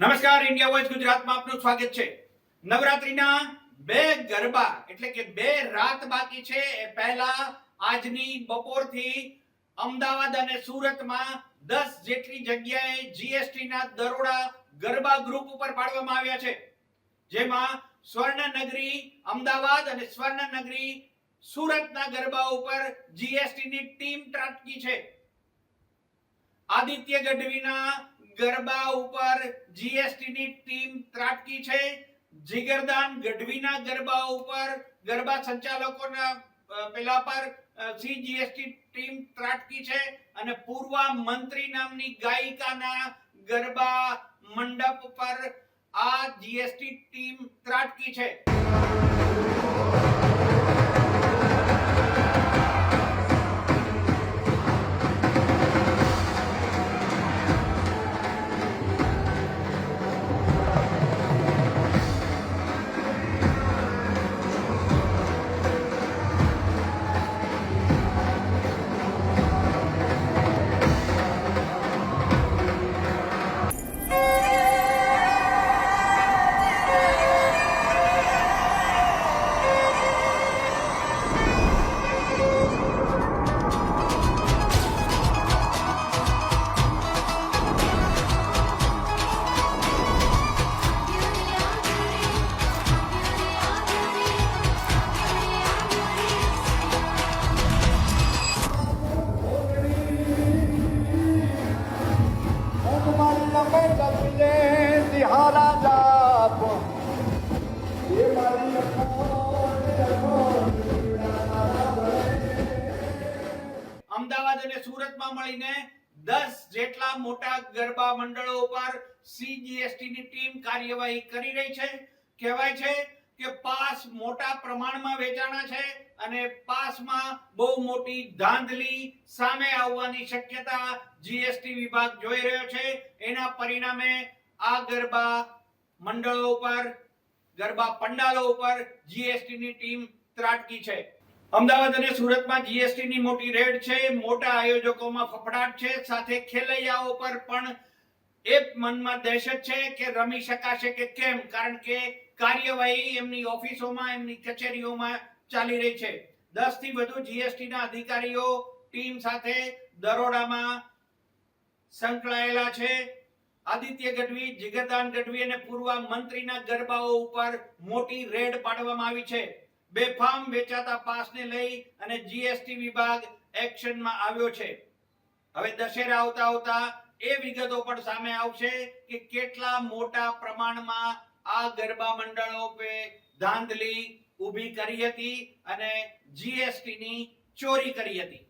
નમસ્કાર India voice ગુજરાતમાં આપનું સ્વાગત છે. નવરાત્રીના બે ગરબા, એટલે કે બે રાત બાકી છે. એ પહેલા આજની બપોરથી અમદાવાદ અને સુરતમાં દસ જેટલી જગ્યાએ જીએસટી દરોડા ગરબા ગ્રુપ ઉપર પાડવામાં આવ્યા છે. જેમાં સ્વર્ણનગરી અમદાવાદ અને સ્વર્ણનગરી સુરતના ગરબા ઉપર જીએસટી ની ટીમ ત્રાટકી છે. આદિત્ય ગઢવીના ગરબા ઉપર જીએસટી ની ટીમ ત્રાટકી છે. જીગરદાન ગઢવીના ગરબા ઉપર ગરબા સંચાલકોના પેલા પર સીજીએસટી ટીમ ત્રાટકી છે અને પૂર્વ મંત્રી નામની ગાયિકાના ગરબા મંડપ પર આ જીએસટી ટીમ ત્રાટકી છે. અને સુરતમાં મળીને દસ જેટલા મોટા ગરબા મંડળો ઉપર સીજીએસટી ની ટીમ કાર્યવાહી કરી રહી છે. કહેવાય છે કે પાસ મોટા પ્રમાણમાં વેચાણા છે અને પાસમાં બહુ મોટી ધાંધલી સામે આવવાની શક્યતા જીએસટી વિભાગ જોઈ રહ્યો છે. એના પરિણામે આ ગરબા મંડળો ઉપર, ગરબા પંડાલો ઉપર જીએસટી ની ટીમ ત્રાટકી છે. અમદાવાદ અને સુરતમાં જીએસટી ની મોટી રેડ છે, મોટા આયોજકોમાં ફફડાટ છે, સાથે ખેલૈયાઓ પર પણ એ મનમાં દહેશત છે કે રમી શકાશે કે કેમ? કારણ કે કાર્યવાહી એમની ઓફિસોમાં, એમની કચેરીઓમાં ચાલી રહી છે. દસથી વધુ જીએસટી ના અધિકારીઓ ટીમ સાથે દરોડામાં સંકળાયેલા છે. આદિત્ય ગઢવી, જીગરદાન ગઢવી અને પૂર્વ મંત્રીના ગરબાઓ ઉપર મોટી રેડ પાડવામાં આવી છે. બેફામ વેચાતા પાસને લઈ અને જીએસટી વિભાગ એક્શનમાં આવ્યો છે. હવે દશેરા આવતા આવતા એ વિગતો પણ સામે આવશે કે કેટલા મોટા પ્રમાણમાં આ ગરબા મંડળો પે ધાંધલી ઊભી કરી હતી અને જીએસટી ની ચોરી કરી હતી.